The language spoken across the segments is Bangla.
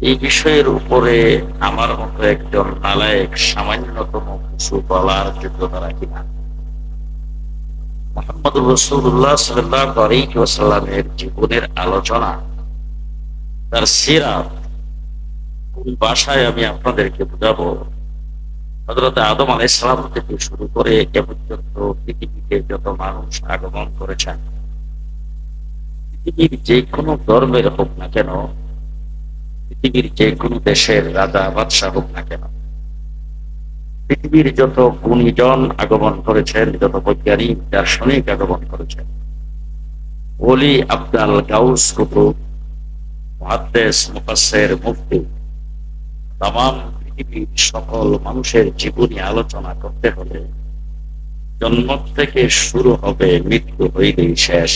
এই বিষয়ের উপরে আমার মতো একজন নালায়ক সামান্যতম কিছু বলার যোগ্যতা রাখি না মোহাম্মদ রসুল্লাহ সাল্লাহ আলাইহি ওয়াসাল্লামের জীবনের আলোচনা, তার সিরাত, কোন ভাষায় আমি আপনাদেরকে বুঝাবো? হজরত আদম আলাই সালাম থেকে শুরু করে এ পর্যন্ত পৃথিবীতে যত মানুষ আগমন করেছেন পৃথিবীর যে কোনো ধর্মের হোক না কেন, পৃথিবীর যে কোনো দেশের রাজা বাদশাহ হোক না কেন, পৃথিবীর যত গুণীজন আগমন করেছেন, যত বৈজ্ঞানিক, দার্শনিক আগমন করেছেন, ওলি আবদাল গাউস কুতুব মহাদ্দেশ মুফাসসির মুফতি তাম পৃথিবীর সকল মানুষের জীবনী আলোচনা করতে হলে জন্ম থেকে শুরু হবে মৃত্যু হইলেই শেষ।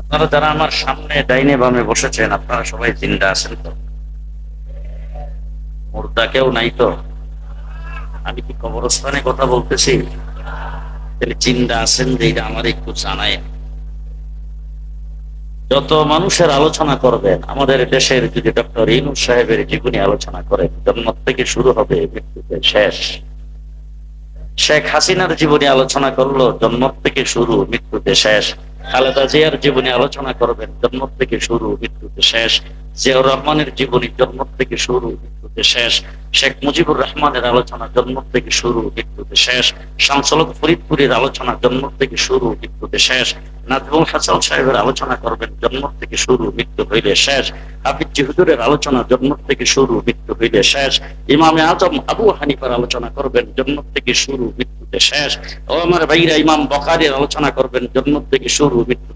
আপনারা যারা আমার সামনে ডাইনে বামে বসেছেন, আপনারা সবাই জিন্দা আছেন তো? মুর্দা কেউ নাই তো? আমি কি কবরস্থানে কথা বলতেছি? তাহলে চিন্তা আছেন যে এটা আমার একটু জানায় যত মানুষের আলোচনা করবেন, আমাদের দেশের যদি ডক্টর ইনু সাহেবের জীবনী আলোচনা করেন জন্ম থেকে শুরু হবে মৃত্যুতে শেষ। শেখ হাসিনার জীবনী আলোচনা করল জন্ম থেকে শুরু মৃত্যুতে শেষ। খালেদা জিয়ার জীবনী আলোচনা করবেন জন্ম থেকে শুরু মৃত্যুতে শেষ। জিয়াউর রহমানের জীবনী জন্ম থেকে শুরু মৃত্যুতে শেষ। শেখ মুজিবুর রহমানের আলোচনা জন্ম থেকে শুরু মৃত্যুতে শেষ। শামসলক ফরিদপুরের আলোচনা জন্ম থেকে শুরু মৃত্যুতে শেষ। আলোচনা করবেন, জন্ম থেকে শুরু মৃত্যুতে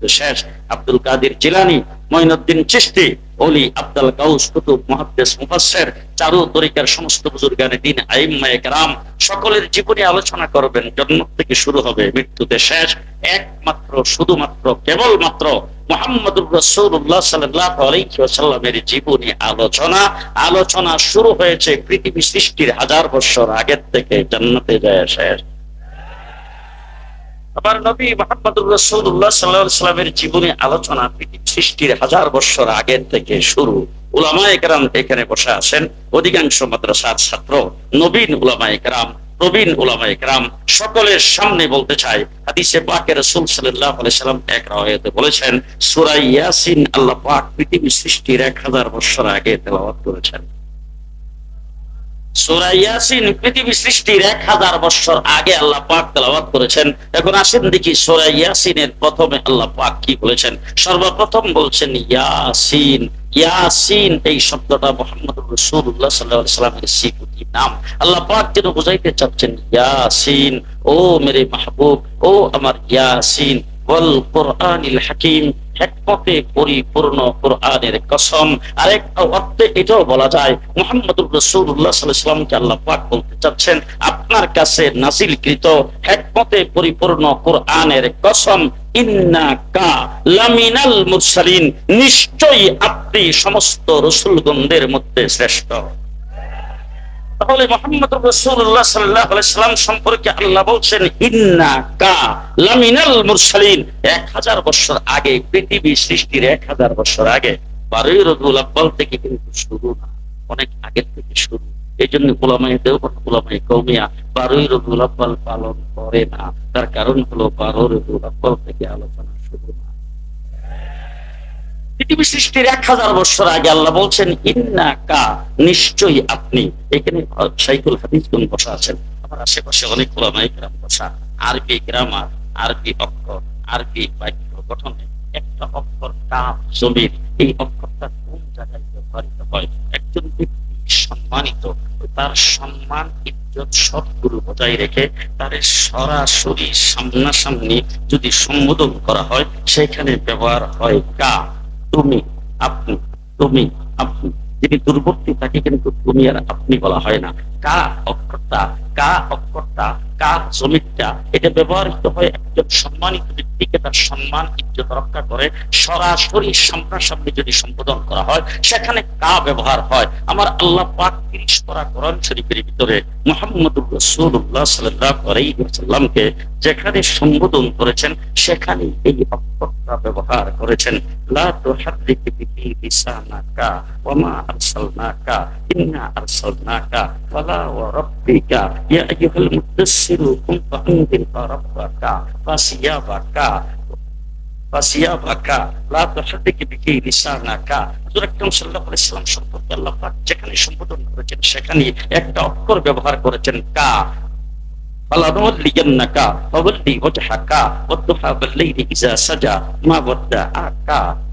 শেষ। আব্দুল কাদের জিলানি, মঈনুদ্দিন চিশতি অলি আব্দুল গাউস কুতুব মুহাদ্দিস চারু তরিকার সমস্ত বুজুর্গানে দিন কেরাম, সকলের জীবনী আলোচনা করবেন, জন্ম থেকে শুরু হবে, মৃত্যুতে শেষ। একমাত্র, শুধুমাত্র, কেবলমাত্র মোহাম্মদুর রসুল্লাহ সাল্লাহ জীবনী আলোচনা। আলোচনা শুরু হয়েছে পৃথিবী সৃষ্টির হাজার বছর আগের থেকে জান্নাতে যায় শেষ আবার নবী মোহাম্মদুর রসুল্লাহ সাল্লাহ সাল্লামের জীবনী আলোচনা পৃথিবী সৃষ্টির হাজার বছর আগের থেকে শুরু। উলামা একরাম এখানে বসে আছেন। অধিকাংশ মাদ্রাসার ছাত্র, নবীন উলামা একরাম প্রবীণ উলামা একরাম সকলের সামনে বলতে চাই হাদিসে পাকের রাসূল আলাইহি সাল্লাম এক রাওয়ায়াতে বলেছেন, সূরা ইয়াসিন আল্লাহ পাক পৃথিবী সৃষ্টির 1000 বছর আগে তেলাওয়াত করেছেন। পৃথিবী সৃষ্টির 1000 বছর আগে আল্লাহ পাক করেছেন। এখন আসেন দেখি প্রথমে আল্লাহ পাক কি বলেছেন। সর্বপ্রথম বলছেন, ইয়াসিন। ইয়াসিন, এই শব্দটা মোহাম্মদ রসুল্লাহ সাল্লাহ সাল্লামের সিকুতি নাম। আল্লাহ পাক যেন বুঝাইতে চাচ্ছেন, ইয়াসিন, ও মেরে মাহবুব, ও আমার ইয়াসিন, ওয়াল কোরআনিল হাকিম হেকমতে পরিপূর্ণ কোরআনের কসম। আরেকটা অর্থে এটাও বলা যায়, মোহাম্মদুর রসুল্লাহ সাল্লামকে আল্লাহ পাক বলতে চাচ্ছেন, আপনার কাছে নাসিলকৃত হেকমতে পরিপূর্ণ কোরআনের কসম নিশ্চয়ই আপনি সমস্ত রসুলগণদের মধ্যে শ্রেষ্ঠ। তাহলে মোহাম্মদ রসুল্লাহ সাল্লাহ সাল্লাম সম্পর্কে আল্লাহ বলছেন, ইন্না লামিনাল মুরসালিন। এক হাজার বছর আগে, পৃথিবী সৃষ্টির এক হাজার বছর আগে আব্বাল থেকে কিন্তু শুরু না, অনেক আগের থেকে শুরু। এই জন্য কৌমিয়া বারোই আব্বাল পালন করে না। তার কারণ হলো বারো রবিউল আব্বাল থেকে আলোচনা শুরু না। পৃথিবী সৃষ্টির এক হাজার বছর আগে আল্লাহ বলছেন, ইন্না কা, নিশ্চয়ই আপনি। এখানে সাইকুল হাদিস কোন বসা আছেন আমার আশেপাশে অনেক ওলামাই গ্রাম বসা আরবি গ্রামার, আরবি অক্ষর, আরবি বাক্য গঠনে একটা অক্ষর জমির, এই অক্ষরটা কোন জায়গায় ব্যবহৃত হয়? একজন ব্যক্তি সম্মানিত, তার সম্মান, ইজ্জত সবগুলো বজায় রেখে তার সরাসরি সামনাসামনি যদি সম্বোধন করা হয়, সেখানে ব্যবহার হয় কা। তুমি, আপনি তুমি, আপনি। যিনি দূরবর্তী, তাকে কিন্তু তুমি আর আপনি বলা হয় না। কা অক্ষরটা কা অক্ষরটা, কা জমিরটা এটা ব্যবহৃত হয় একজন সম্মানিত ব্যক্তিকে তার সম্মান, ইজ্জত রক্ষা করে। সরাসরি সামনাসামনি যদি সম্বোধন করা হয়, সেখানে কা ব্যবহার হয়। আমার আল্লাহ পাক তিরিশ কোরআন শরীফের ভিতরে রসুল্লাহ সাল্লামকে যেখানে সম্বোধন করেছেন সেখানে এই অক্ষরটা ব্যবহার করেছেন। লা তুহাররিক বিহি লিসানাকা ইন্না আরসালনাকা ফালা ওয়া রাব্বিকা ইয়া আইয়ুহাল মুদাসসিরু কুম ফাআনদির রাব্বাকা ফাসিয়াবাকা ফাসিয়াবাকা লা তুহাররিক বিহি লিসানাকা হুজুর আকরাম সাল্লাল্লাহু আলাইহি সাল্লাম সম্পর্কে আল্লাহ পাক যেখানে সম্বোধন করেছেন সেখানে একটা অক্ষর ব্যবহার করেছেন কা فلنولينك فولي وجهك والضحى بالليل إذا سجى ما ودعك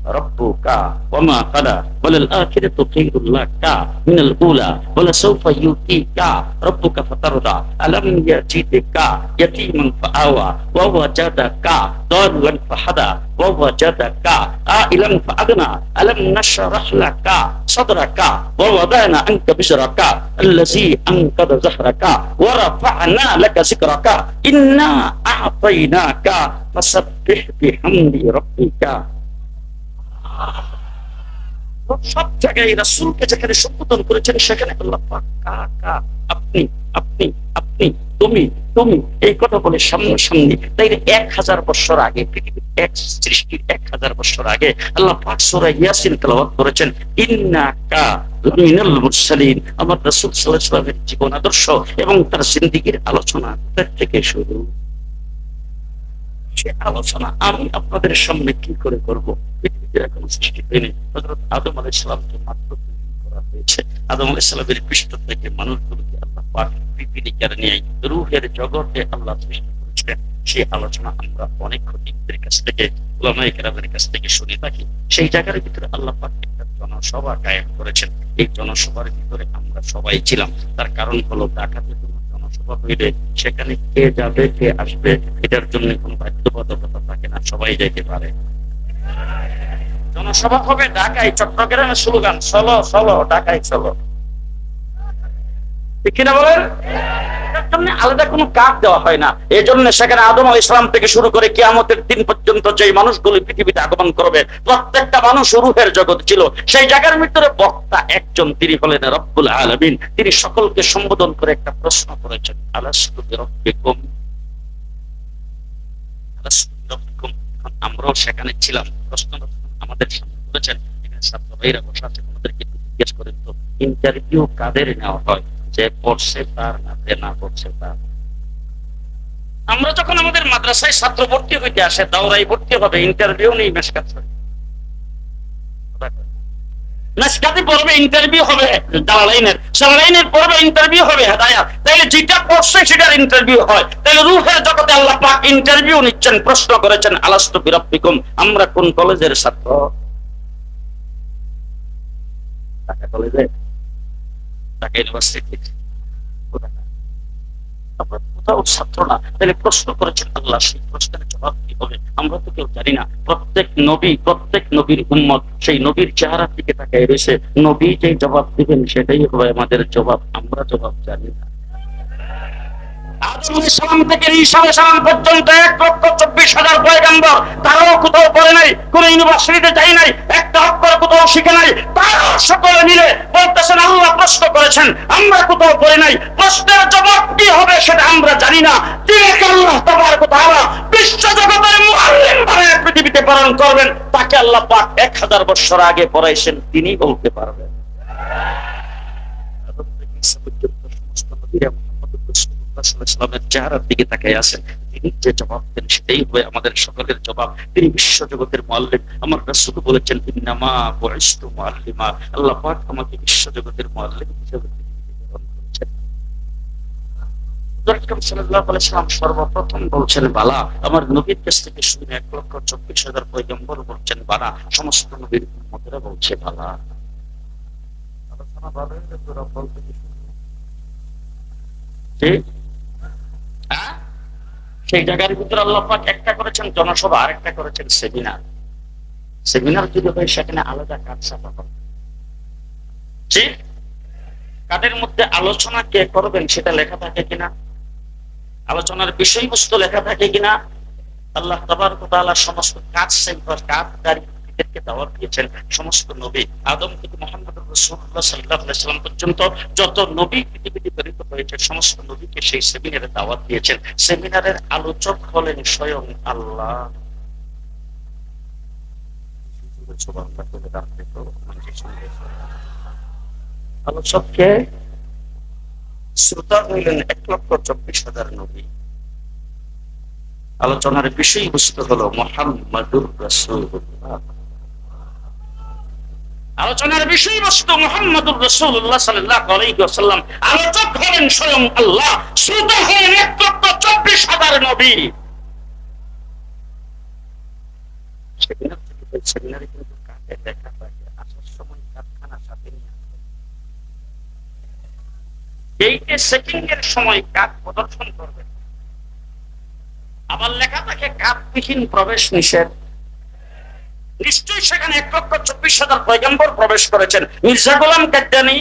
ربك وما قلى وللآخرة خير لك من الأولى ولسوف يؤتيك ربك فترضى ألم يجدك يتيما فآوى ووجدك ضالا فهدى ووجدك عائلا فأغنى ألم نشرح لك صدرك ووضعنا عنك بشرك الذي أنقذ ظهرك ورفعنا لك ذكرك إنا أعطيناك فسبح بحمد ربك সব জায়গায় যেখানে সম্বোধন করেছেন, সেখানে আপনি আপনি আপনি, তুমি তুমি, এই কথা বলে তাই এক হাজার বছর আগে, পৃথিবীর এক সৃষ্টির এক হাজার বছর আগে আল্লাহ পাক ইয়াসিন করেছেন মুরসালিন। আমার রাসূল সাল্লাল্লাহু আলাইহি ওয়াসাল্লামের জীবন আদর্শ এবং তার জিন্দেগীর আলোচনা থেকে শুরু। সে আলোচনা, আমি আপনাদের সামনে কি করে করব? আদম আল্লাহ রূহের জগতে আল্লাহ সৃষ্টি সেই আলোচনা আমরা অনেক খতিবদের কাছ থেকে কাছ থেকে শুনে থাকি। সেই জায়গার ভিতরে আল্লাহ একটা জনসভা কায়েম করেছেন। এই জনসভার ভিতরে আমরা সবাই ছিলাম। তার কারণ হলো ঢাকাতে হইলে সেখানে কে যাবে, কে আসবে, এটার জন্য কোনো বাধ্যবাধকতা থাকে না, সবাই যাইতে পারে। জনসভা হবে ঢাকায়, চট্টগ্রামে স্লোগান, চলো চলো, ঢাকায় চলো। ঠিক কিনা বলেন? আলাদা কোনো কাজ দেওয়া হয় না। সেখানে আদম ইসলাম থেকে শুরু করে কিয়ামতের দিন পর্যন্ত মানুষগুলো পৃথিবীতে আগমন করবে, প্রত্যেকটা মানুষ রুহের জগৎ ছিল। সেই জায়গার ভিতরে বক্তা একজন, তিনি হলেন রব্বুল আলমিন। তিনি সকলকে সম্বোধন করে একটা প্রশ্ন করেছেন আমরাও সেখানে ছিলাম। প্রশ্ন আমাদের সামনে করেছেন এখানে ছাত্র ভাইরা বসে আছে, আমাদেরকে জিজ্ঞেস করেন তো, ইন্টারভিউ কাদের নেওয়া হয়? যে পড়ছে তার যে না পড়ছে তার আমরা যখন আমাদের মাদ্রাসায় ছাত্র ভর্তি হইতে আসে, দাওরাই ভর্তি হবে ইন্টারভিউ নেই মেসকাত যেটা ইন্টারভিউ হয়। ইন্টারভিউ নিচ্ছেন, প্রশ্ন করেছেন, আলাস্তু বিরব্বিকুম, আমরা কোন কলেজের ছাত্র? ঢাকা ইউনিভার্সিটি আমরা কেউ প্রত্যেক প্রত্যেক সেই চেহারার দিকে জবাব সেটাই হবে আমাদের জবাব। আমরা জবাব জানি না। প্রশ্নের জবাব কি হবে সেটা আমরা জানি না। তিনি বিশ্ব জগতের পৃথিবীতে প্রেরণ করবেন। তাকে আল্লাহ পাক এক হাজার বছর আগে পড়াইছেন তিনি বলতে পারবেন। সমস্ত চেহারার দিকে তাকাই আছেন। তিনি যে জবাব দেন সেটাই আমাদের সকলের জবাব। তিনি বিশ্ব জগতের আমার বলেছেন, ইন্নামা মুআল্লিমা। আল্লাহ পাক আমাকে বিশ্ব জগতের হিসেবে সর্বপ্রথম বলছেন, বালা। আমার নবীর কাছ থেকে শুনে এক লক্ষ চব্বিশ হাজার পয়গম্বর বলছেন, বালা। সমস্ত নবীর উম্মতেরা বলছে, বালা। আলোচনা হলে তোরা বলতে কি শুনবি? ঠিক? হ্যাঁ? সেই জায়গার ভিতরে আল্লাহ পাক একটা করেছেন, জনসভা আর একটা করেছেন, সেমিনার। সেমিনার যদি হয়, সেখানে আলাদা কাজ সাফা ঠিক কাদের মধ্যে আলোচনা কে করবেন সেটা লেখা থাকে কিনা? আলোচনার বিষয়বস্তু লেখা থাকে কিনা? আল্লাহ তাবার তাআলা সমস্ত কাজ সেন্টার কাজকারী ব্যক্তিদেরকে দাওয়াত দিয়েছেন সমস্ত নবী আদম থেকে মোহাম্মদ রসুল্লাহ সাল্লাহ সাল্লাম পর্যন্ত যত নবী পৃথিবীতে প্রেরিত হয়েছে, সমস্ত নবীকে সেই সেমিনারে দাওয়াত দিয়েছেন। সেমিনারের আলোচক হলেন স্বয়ং আল্লাহ। আলোচককে শ্রোতা হইলেন এক লক্ষ চব্বিশ হাজার নবী। আলোচনার বিষয়বস্তু হলো মোহাম্মদুর রাসূলুল্লাহ। আলোচনার বিষয়বস্তু মোহাম্মদুর আলাইহি ওয়াসাল্লাম। আলোচক হলেন স্বয়ং আল্লাহ, শ্রোতা চব্বিশ হাজার নবী। এর সময় প্রদর্শন আবার লেখা থাকে, কাকবিহীন প্রবেশ নিষেধ। নিশ্চয়ই সেখানে এক লক্ষ চব্বিশ হাজার পয়গম্বর প্রবেশ করেছেন। মির্জা গোলাম কাদ্দানি,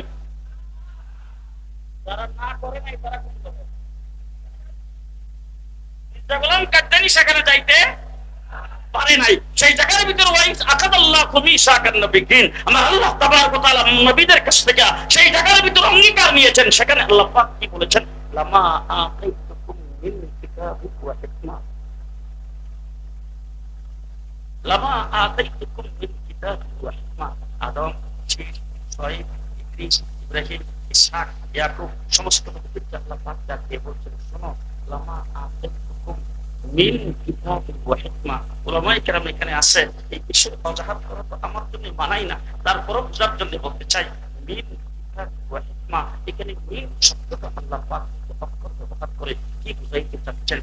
যারা না করে নাই তারা সেখানে যাইতে পারে নাই। সেই জায়গার ভিতরে আল্লাহ নিয়েছেন। সেখানে আল্লাহ কি বলেছেন ওয়া হিকমা লামা আতাইতুকুম মিন কিতাবিন ওয়া হিকমা আদম শীষ শোয়েব ইদ্রিস ইব্রাহিম ইসহাক ইয়াকুব সমস্ত নবীদেরকে আল্লাহ পাক ডাক দিয়ে বলছেন শোনো লামা আতাইতুকুম মিন কিতাবিন ওয়া হিকমা ওলামায়ে কেরাম এখানে আছে এই বিষয়ে অজাহার করা তো আমার জন্য মানাই না তারপরও বুঝার জন্য বলতে চাই মিন কিতাবিন ওয়া হিকমা এখানে মিন শব্দটা আল্লাহ পাক অক্ষর ব্যবহার করে কি বুঝাইতে চাচ্ছেন